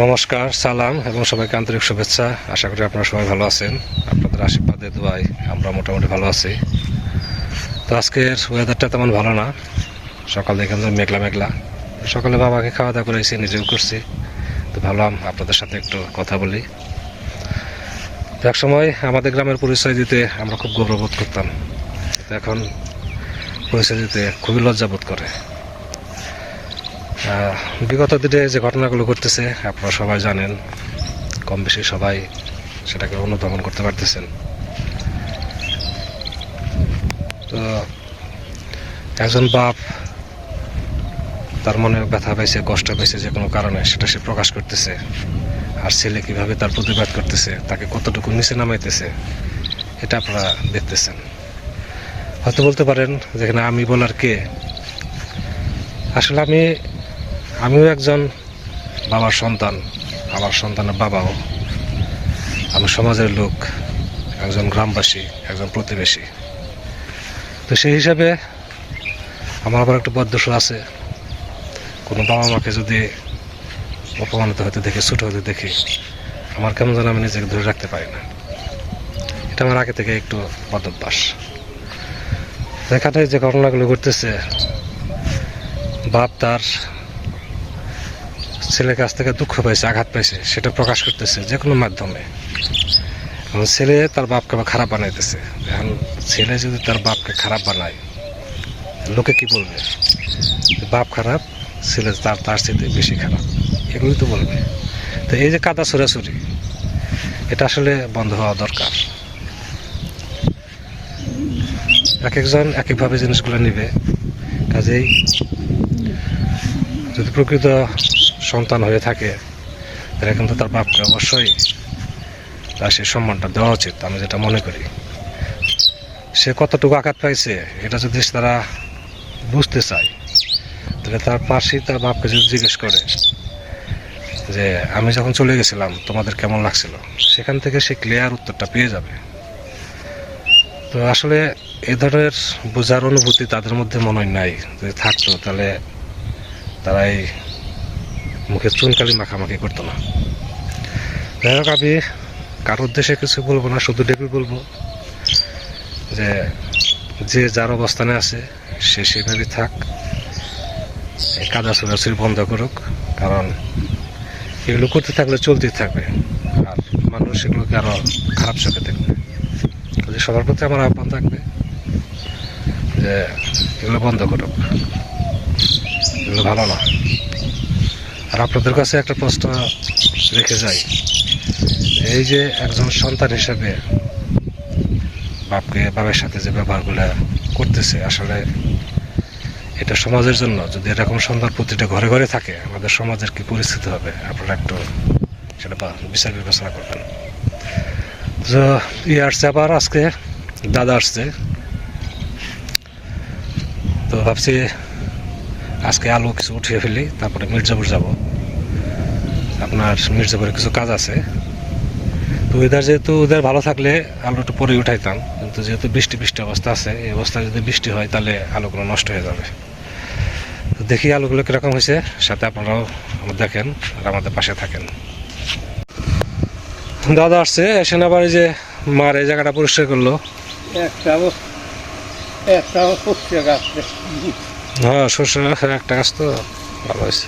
নমস্কার, সালাম এবং সবাইকে আন্তরিক শুভেচ্ছা। আশা করি আপনারা সবাই ভালো আছেন। আপনাদের আশীর্বাদে দোয়াই আমরা মোটামুটি ভালো আছি। তো আজকের ওয়েদারটা তেমন ভালো না। সকাল থেকে মেঘলা মেঘলা। সকালে বাবাকে খাওয়া দাওয়া করেছি নিজেও করছি। তো ভাবলাম আপনাদের সাথে একটু কথা বলি। এক সময় আমাদের গ্রামের পরিচয় দিতে আমরা খুব গৌরববোধ করতাম। এখন পরিচয় দিতে খুবই লজ্জা বোধ করে। বিগত দিনে যে ঘটনাগুলো ঘটতেছে, আপনারা সবাই জানেন কম বেশি সবাই সেটাকে অনুধাবন করতে পারতেছেন। তো একজন বাপ, তার মনে ব্যথা পাইছে, কষ্ট পাইছে যে কোনো কারণে, সেটা সে প্রকাশ করতেছে। আর ছেলে কীভাবে তার প্রতিবাদ করতেছে, তাকে কতটুকু নিচে নামাইতেছে, এটা আপনারা দেখতেছেন। হয়তো বলতে পারেন, যেখানে আমি বলার কে? আসলে আমি আমিও একজন বাবার সন্তান, আমার সন্তানের বাবাও। আমি সমাজের লোক, একজন গ্রামবাসী, একজন প্রতিবেশী। তো সেই হিসাবে আমার আবার একটা বদোষ আছে। কোনো বাবা মাকে যদি অপমানিত হতে দেখি, ছোটো হতে দেখি, আমার কেমন যেন আমি নিজেকে ধরে রাখতে পারি না। এটা আমার আগে থেকে একটু বদ অভ্যাস এখানে যে ঘটনাগুলো ঘটতেছে, বাপ তার ছেলের কাছ থেকে দুঃখ পাইছে, আঘাত পাইছে, সেটা প্রকাশ করতেছে যে কোনো মাধ্যমে। এখন ছেলে তার বাপকে খারাপ বানাইতেছে। এখন ছেলে যদি তার বাপকে খারাপ বানায়, লোকে কি বলবে? বাপ খারাপ, ছেলে তার তার চেয়ে বেশি খারাপ। এগুলোই তো বলবে। তো এই যে কাদা ছড়াছড়ি, এটা আসলে বন্ধ হওয়া দরকার। এক একজন এক একভাবে জিনিসগুলো নিবে। কাজেই যদি প্রকৃত সন্তান হয়ে থাকে, তাহলে কিন্তু তার বাপকে অবশ্যই তার সেই সম্মানটা দেওয়া উচিত, আমি যেটা মনে করি। সে কতটুকু আঘাত পাইছে, এটা যদি তারা বুঝতে চায়, তাহলে তার পাশেই তার বাপকে যদি জিজ্ঞেস করে যে, আমি যখন চলে গেছিলাম, তোমাদের কেমন লাগছিল? সেখান থেকে সে ক্লিয়ার উত্তরটা পেয়ে যাবে। তো আসলে এ ধরনের বোঝার অনুভূতি তাদের মধ্যে মনে হয় নাই, যদি থাকতো, তাহলে তারা এই মুখে চুনকালি মাখামাখি করতো না। যাই হোক, আমি কার উদ্দেশ্যে কিছু বলব না, শুধু ডেকে বলব যে যে যার অবস্থানে আছে, সে সেভাবেই থাক। এই কাদা ছোড়াছুড়ি বন্ধ করুক, কারণ এগুলো করতে থাকলে চলতেই থাকবে, আর মানুষ এগুলোকে আরও খারাপ চোখে দেখবে। সবার প্রতি আমার আহ্বান থাকবে যে, এগুলো বন্ধ করুক। এগুলো ভালো না। আর আপনাদের কাছে একটা প্রশ্ন রেখে যাই। এই যে একজন সন্তান হিসেবে বাপকে বাবার সাথে যে ব্যবহারগুলো করতেছে, আসলে এটা সমাজের জন্য যদি এরকম সন্তান প্রতিটা ঘরে ঘরে থাকে, আমাদের সমাজের কি পরিস্থিতি হবে? আপনারা একটু সেটা বিচার বিবেচনা করবেন। তো ই আসছে আবার আজকে, দাদা আসছে। তো ভাবছি আজকে আলু কিছু উঠিয়ে ফেলি, তারপরে মির্জাপুর যাব। আপনার মির্জাপুরে কিছু কাজ আছে। তো ওয়েদার যেহেতু ওদের ভালো থাকলে আলু একটু পরে উঠাইতাম, কিন্তু যেহেতু বৃষ্টি বৃষ্টি অবস্থা আছে, এই অবস্থায় যদি বৃষ্টি হয় তাহলে আলুগুলো নষ্ট হয়ে যাবে। তো দেখি আলুগুলো কীরকম হয়েছে, সাথে আপনারাও দেখেন আর আমাদের পাশে থাকেন। দাদা আসছে, এসে আবার যে মার এই জায়গাটা পরিষ্কার করল। একটা একটা হ্যাঁ সর্ষে একটা গাছ তো ভালো হয়েছে।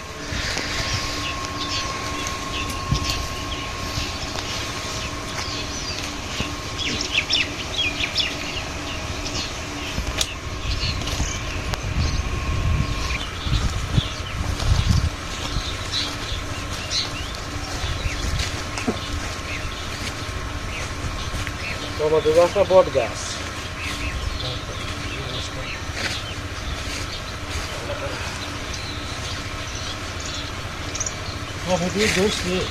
আমাদের গাছটা বট গাছ। আমাদের দোষ নেই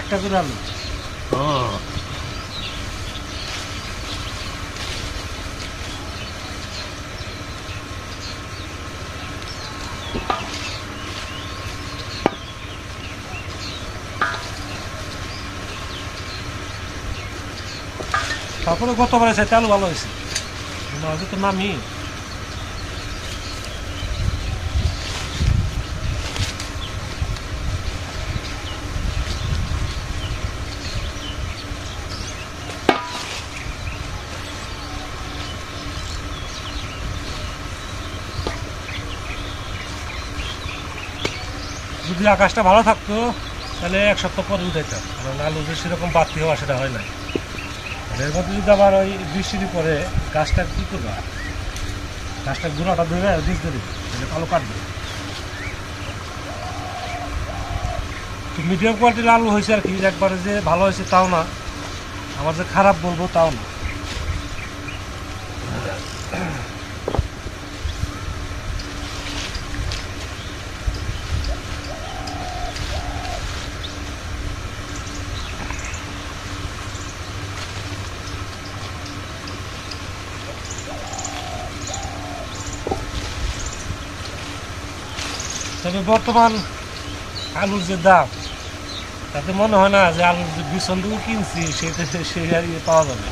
একটা করে আলু। তারপরে গতবারে চাইতে আলু ভালো হয়েছে। মাঝে তো নামি। যদি আকাশটা ভালো থাকতো, তাহলে এক সপ্তাহ পরে উঠাইতাম কারণ আলু যে সেরকম বাড়তি হওয়া সেটা হয় না এর মধ্যে যদি আবার ওই বৃষ্টির পরে গাছটা কী করবে? গাছটা গুঁড়াটা ধরে বীজ ধরে, তাহলে কালো কাটবে। মিডিয়াম কোয়ালিটির আলু হয়েছে আর কি, একবারে যে ভালো হয়েছে তাও না। আমার যে খারাপ বলব তাও না। তবে বর্তমান আলুর যে দাম, তাতে মনে হয় না যে আলুর যে বিছনটুকু কিনছি, সেটা সেই আর ইয়ে পাওয়া যাবে।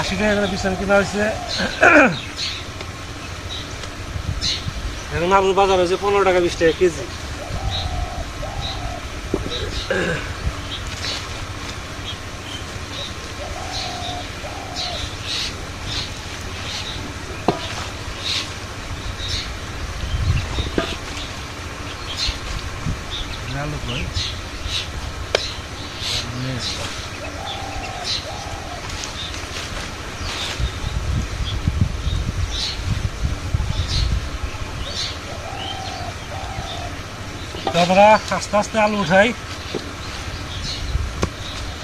আশি টাকা করে বিছন কিনা হয়েছে। এখন আলুর বাজার হয়েছে পনেরো টাকা বিশ টাকা কেজি আলু কই তো আমরা আস্তে আস্তে আলু উঠাই।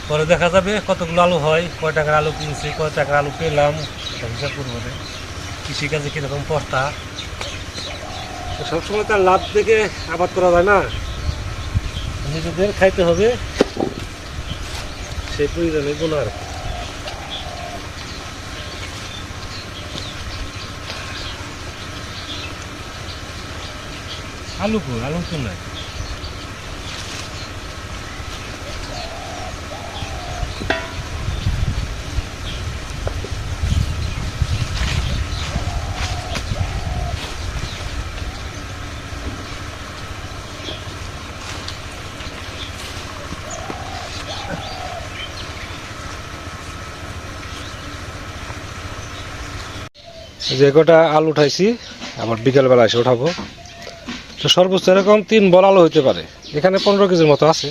পরে দেখা যাবে কতগুলো আলু হয় কয় টাকার আলু কিনছি কয় টাকার আলু পেলাম হিসাব করব না কৃষিকাজে কীরকম পড়তা তো সবসময় তার লাভ দেখে আবাদ করা যায় না। নিজেদের খাইতে হবে। সেই প্রয়োজনে বোনার আলু কো আলু তো নাই। যে কটা আলু উঠাইছি, আবার বিকেলবেলা এসে উঠাবো। তো সর্বোচ্চ এরকম তিন বল আলু হইতে পারে। এখানে পনেরো কেজির মতো আছে।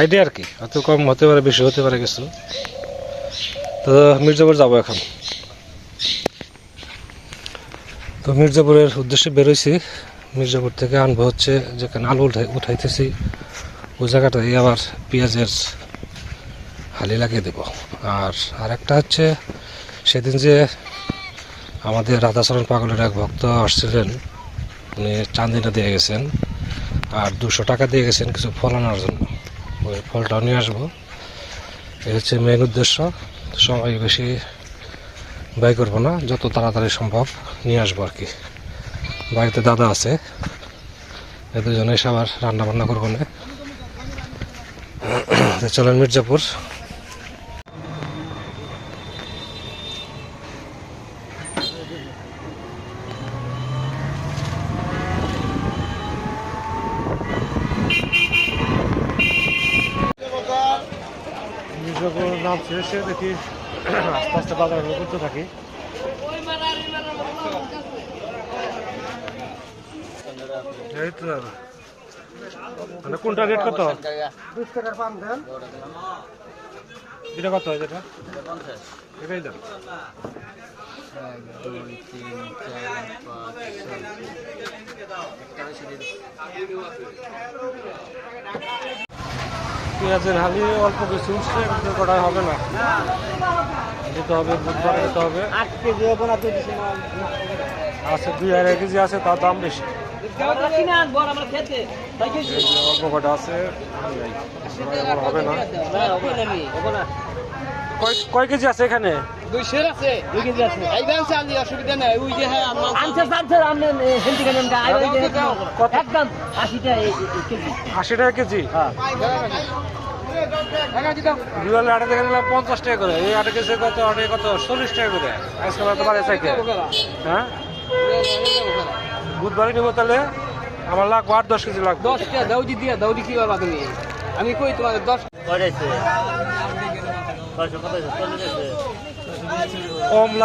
আইডিয়া আর কি, অত কম হতে পারে, বেশি হতে পারে কিছু। তো মির্জাপুর যাব এখন। তো মির্জাপুরের উদ্দেশ্যে বেরোইছি। মির্জাপুর থেকে আনব হচ্ছে যেখানে আলু উঠাই উঠাইতেছি। ওই জায়গাটায় আবার পেঁয়াজের হালি লাগিয়ে দেবো। আর আরেকটা হচ্ছে সেদিন যে আমাদের রাধাচরণ পাগলের এক ভক্ত আসছিলেন, উনি চান্দিনা দিয়ে গেছেন আর দুশো টাকা দিয়ে গেছেন কিছু ফল আনার জন্য। ওই ফলটাও নিয়ে আসব। এই হচ্ছে মেন উদ্দেশ্য। সময় বেশি ব্যয় করব না, যত তাড়াতাড়ি সম্ভব নিয়ে আসব আর কি। বাড়িতে দাদা আছে, এ দুজনে এসে আবার রান্না বান্না করব না। চলেন মির্জাপুর নাম দেখি আস্তে আস্তে বাজার করতে থাকি। মানে কোনটা রেট কত? এটা কত হয় যেটা? দুই তিন চার পাঁচ পেঁয়াজের হালি অল্প কিছু উঠছে কটা হবে না। যেতে হবে বুধবার যেতে হবে। আছে দুই আড়াই কেজি আছে তার দাম বেশি। অল্প কটা আছে হবে না। কয় কয় কেজি আছে এখানে? আছে দুই কেজি আছে। অসুবিধা নাই। ওই যে হ্যাঁ আমার আনসার আনসার আমনে হেলদি কেন কা। আইবা যে কত? একদম 80 টাকা কেজি। আশি টাকা কেজি? আটা নিলাম পঞ্চাশ টাকা করে। এই আটা কেজি কত আটে কত? চল্লিশ টাকা করে। আজকাল তো বাড়ে হ্যাঁ? বুধবারই নেব তাহলে? আমার লাগবে আট দশ কেজি লাগবে। দশটা দাউদি দিয়া দাউদি কি বাবা তুমি? আমি কই তোমার দশ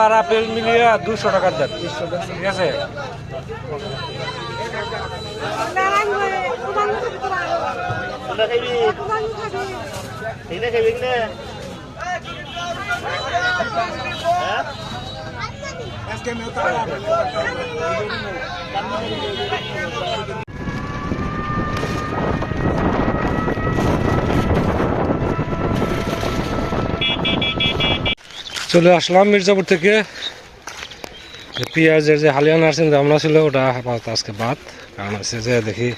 আর আপেল মিলিয়ে দুশো টাকার দেন। ঠিক আছে? চলে আসলাম মির্জাপুর থেকে। পেঁয়াজের যে হালিয়ান আসছেন আমরা ছিল, ওটা আপাতত আজকে বাদ। কারণ হচ্ছে যে দেখি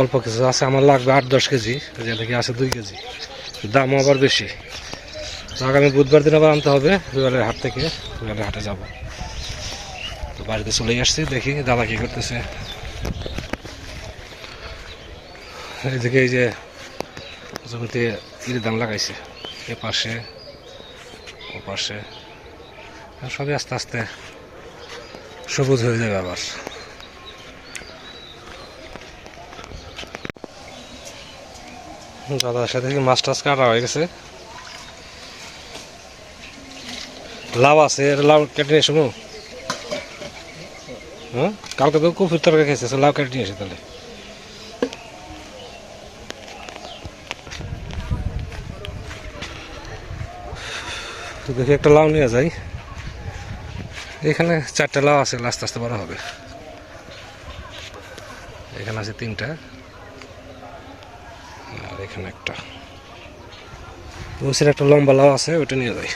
অল্প কিছু আছে, আমার লাগবে আট দশ কেজি। যে দেখি আছে দুই কেজি। দামও আবার বেশি। আগামী বুধবার দিন আবার আনতে হবে রুয়ালের হাট থেকে। রুয়ালের হাটে যাব। তো বাড়িতে চলে আসছি, দেখি দাদা কী করতেছে। এইদিকে এই যে জমিতে ইরি ধান লাগাইছে, এ পাশে পাশে। সবই আস্তে আস্তে সবুজ হয়ে যাবে আবার। দাদার সাথে কি মাছ টাছ কাটা হয়ে গেছে? লাউ আছে লাউ কেটে নিয়ে শুনো হ্যাঁ? কালকে তো কফির তরকারি খেয়েছে লাউ কেটে নিয়ে এসে তাহলে। দেখি, একটা লাউ নিয়ে যাই। এখানে চারটা লাউ আছে আস্তে আস্তে বড় হবে। এখানে আছে তিনটা। আর এখানে একটা। একটা লম্বা লাউ আছে, ওটা নিয়ে যাই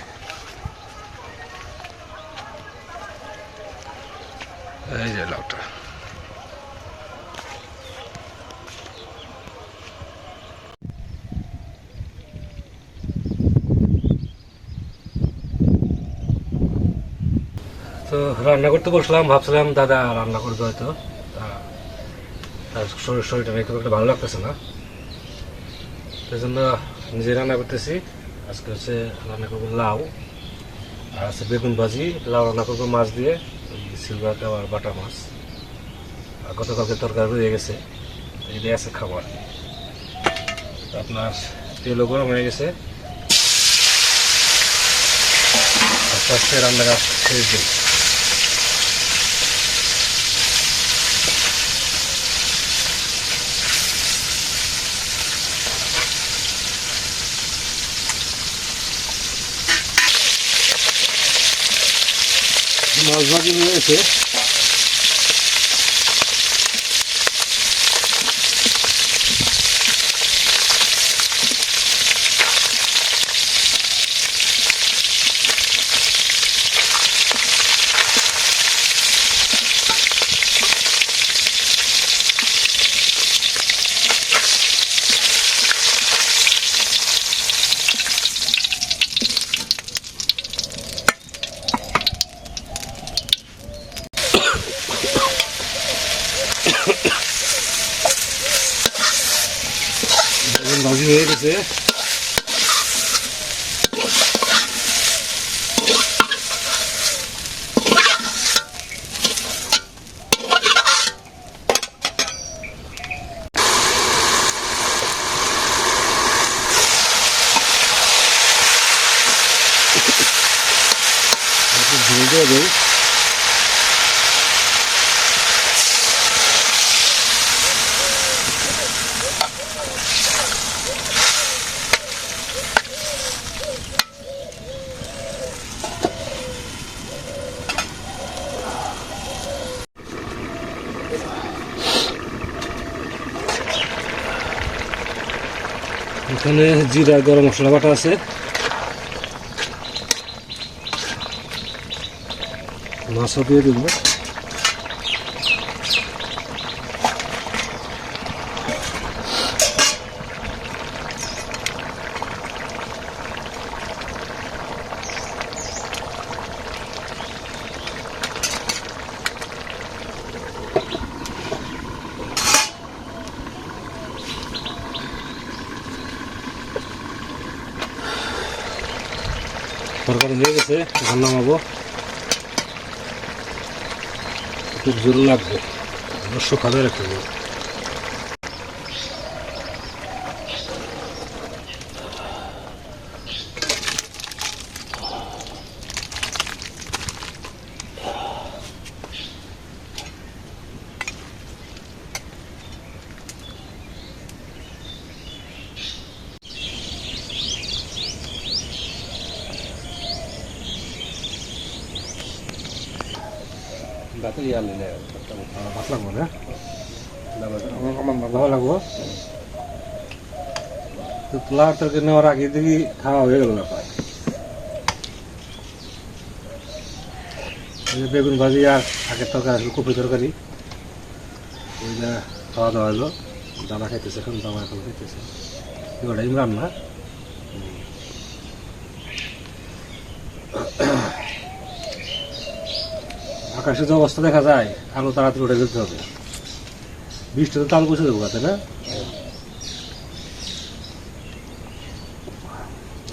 এই যে লাউটা তো রান্না করতে বসলাম, ভাবছিলাম দাদা রান্না করবে হয়তো। তার শরীর শরীরটা খুব একটা ভালো লাগতেছে না। সেই জন্য নিজে রান্না করতেছি। আজকে হচ্ছে রান্না করব লাউ, আর আছে বেগুন ভাজি। লাউ রান্না করব মাছ দিয়ে সিলভার দেওয়ার বাটা মাছ। আর গতকালকে তরকারি রয়ে গেছে, এই আছে খাবার। আপনার তেলও গরম হয়ে গেছে। আস্তে আস্তে রান্না কাজ শেষ দিন। মাছ ভাজি হয়ে গেছে বেগুন ভাজি হয়ে গেছে একটু ঝুল দিয়ে দেই এখানে জিরা গরম মশলা বাটা আছে। মাছও দিয়ে দিব। তরকারি হয়ে গেছে এখন নামাবো। একটু জোর লাগবে অবশ্য রেখে রাখতে হবে ভাত লাগবো না ভালো লাগবো তো তরকারি নেওয়ার আগে দেখি খাওয়া হয়ে গেল ব্যাপার। বেগুন ভাজি আর আগের তরকারি, আসলে কপি তরকারি। ওইটা খাওয়া দাওয়া হলো। দাদা খাইতেছে এখন দাদা এখন খাইতেছে। ওটা ইমরান না আকাশে যে অবস্থা দেখা যায়, আলো তাড়াতাড়ি উঠে যেতে হবে। বৃষ্টিতে তাল বসে দেবো না?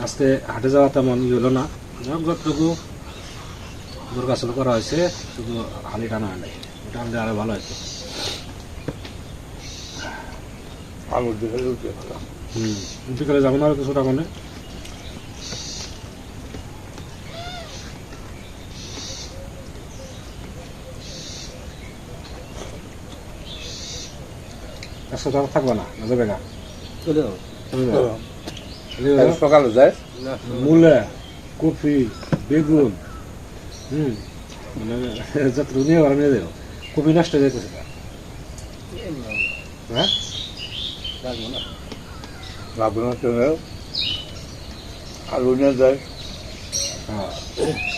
আজকে হাটে যাওয়া তেমন ই হলো না যতটুকু দুর্গাচল করা হয়েছে শুধু হালি টানা হয় নাই ওটা আনলে আরও ভালো আলুর হুম বিকালে যাব না আর কিছুটা মানে। একশো টাকা থাকবে না না যাবে। না চলে যাবে। চলে যাবে। সকালে যায়। মূলা কপি বেগুন। হুম। মানে যতটুকু নিয়ে ওরা নিয়ে দেবো কপি নষ্ট হয়ে যেতেছে না। হ্যাঁ? ভাবনা চলে আলু নিয়ে যায়। হ্যাঁ।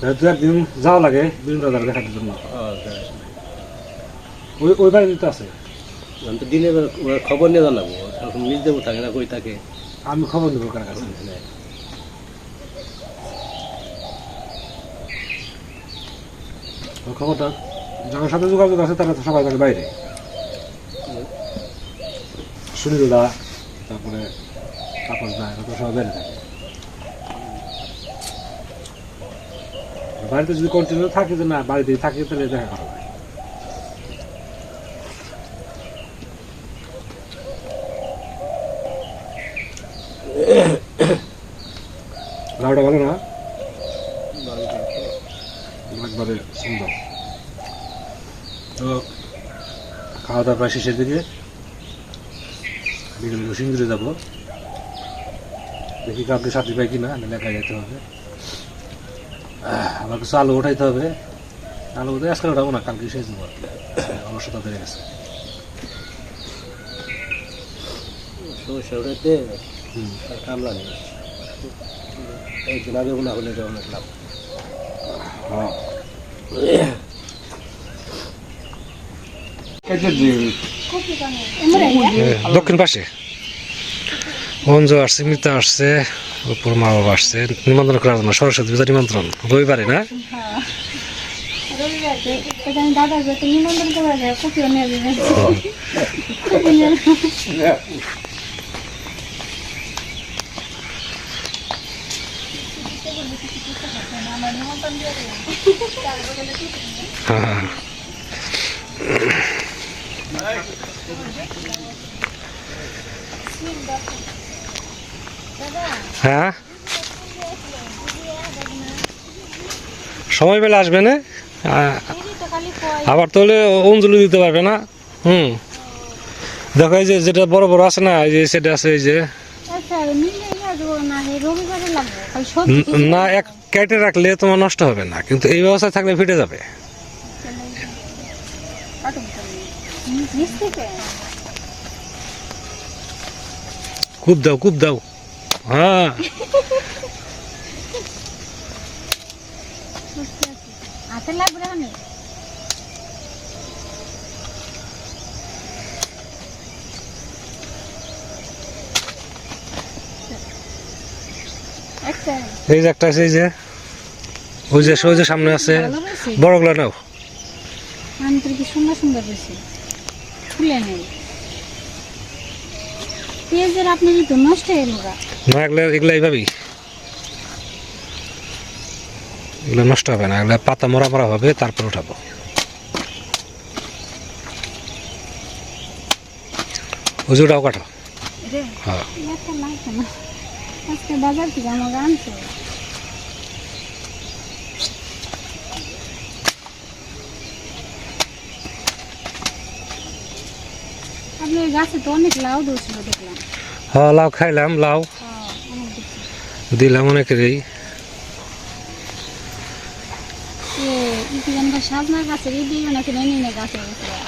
দু একদিন যাওয়া লাগে বিভিন্ন দাদা দেখার জন্য ওই ওই দিতে আছে। আমি তো দিনে খবর নিয়ে জানাব এখন নিজ দেবো থাকে না কই থাকে। আমি খবর দেবো কার কাছে খবরটা যাদের সাথে যোগাযোগ আছে তারা তো সবাই থাকে বাইরে সুনীল দা তারপরে তাপস দা তো সবাই বাইরে থাকে। বাড়িতে যদি কন্টিনিউ থাকে যে না বাড়িতে থাকে, তাহলে দেখা করা যায়। লাউটা ভালো না? একবারে সুন্দর। তো খাওয়া দাওয়া প্রায় শেষের দিকে। বিকেলে একটু যাব। দেখি কাউকে সাথে পাই কিনা একা যেতে হবে। আবার কিছু আলু উঠাইতে হবে। আলু উঠে আজকাল উঠাবো না কালকে শেষ দেবো অলসতা বেড়ে গেছে। সমস্যা ওটাতে কামলা নেই একদিন আগে হলে এটা অনেক লাভ হ্যাঁ দক্ষিণ পাশে। অঞ্জু আসছে মিতা আসছে। উপর মা বাবা আসছে। নিমন্ত্রণ করার জন্য সরস্বতী পূজা নিমন্ত্রণ। রবিবারে না? রবিবার এখানে দাদার বাড়িতে নিমন্ত্রণ করা যায় কপিও নিয়ে যাবে কপি নিয়ে হ্যাঁ হ্যাঁ? সময় পেলে আসবে না? আবার তাহলে অঞ্জলি দিতে পারবে না? হুম। দেখো এই যে যেটা বড় বড় আছে না এই যে সেটা আছে এই যে। আচ্ছা না এক কেটে রাখলে তোমার নষ্ট হবে না কিন্তু এই ব্যবস্থায় থাকলে ফিটে যাবে। কূপ দাও কূপ দাও। হ্যাঁ। হাতে লাগবে না এই যে একটা আছে এই যে। ওই যে ওই যে সামনে আছে। বড়গুলো নাও। আমি তো কি সুন্দর সুন্দর হয়েছে খুলে নেই পেঁয়াজের আপনি কিন্তু নষ্ট হয়ে গেল না এগুলো এগুলো এইভাবেই। এগুলো নষ্ট হবে না এগুলো পাতা মরা মরা হবে তারপর উঠাবো। হুজুরটাও কাটো। হ্যাঁ। বাজার থেকে আমাকে আনছে আপনার গাছে তো অনেক লাউ ধরছিল দেখলাম। হ্যাঁ লাউ খাইলাম লাউ। হ্যাঁ। দিলাম অনেকেরই।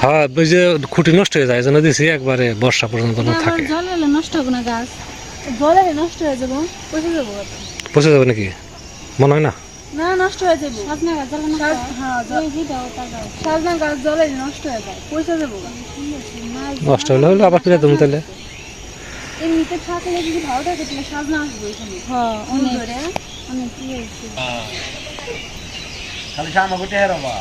হ্যাঁ ওই যে খুঁটি নষ্ট হয়ে যায় জন্য দিছি একবারে বর্ষা পর্যন্ত না থাকে। জল নষ্ট হবে না গাছ। জলে নষ্ট হয়ে যাব পয়সা যাব পচে যাবে নাকি? মনে হয় না? না নষ্ট হয়ে যাব। সাজনা গাছ জলে হ্যাঁ? এই যেটাও টাকা সাজনা গাছ জলে নষ্ট হয়ে যায় পয়সা যাব। নষ্ট হলে হলে আবার ফিরে দেবো তাহলে। এমনিতে থাকলে যদি ভালো থাকে তাহলে সাজনা আসবে এখানে হ্যাঁ অনেক। অনেক হয়েছে? খালি সামনে গুটে হেরো বা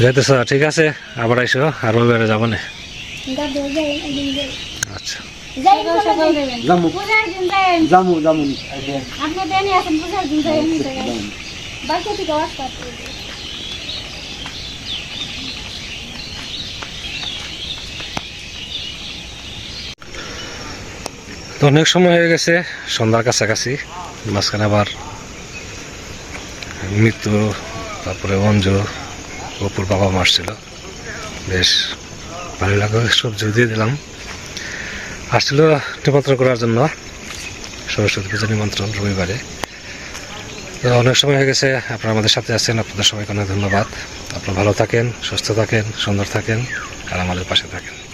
যাইতেছ ঠিক আছে আবার আইসো আর রবিবারে যাব না। দাদু যাই একদিন যাই। আচ্ছা। আপনি দেনি আছেন দিন বাসা থেকে আওয়াজ পাচ্ছি তো অনেক সময় হয়ে গেছে, সন্ধ্যার কাছাকাছি, মাঝখানে আবার মৃত্যু, তারপরে অঞ্জু, অপুর বাবা মারছিল বেশ ভালো লাগে সবজি দিয়ে দিলাম। আসছিল নিমন্ত্রণ করার জন্য সরস্বতী পূজা নিমন্ত্রণ রবিবারে। তো অনেক সময় হয়ে গেছে, আপনারা আমাদের সাথে আছেন, আপনাদের সবাইকে অনেক ধন্যবাদ। আপনারা ভালো থাকেন, সুস্থ থাকেন, সুন্দর থাকেন, আর আমাদের পাশে থাকেন।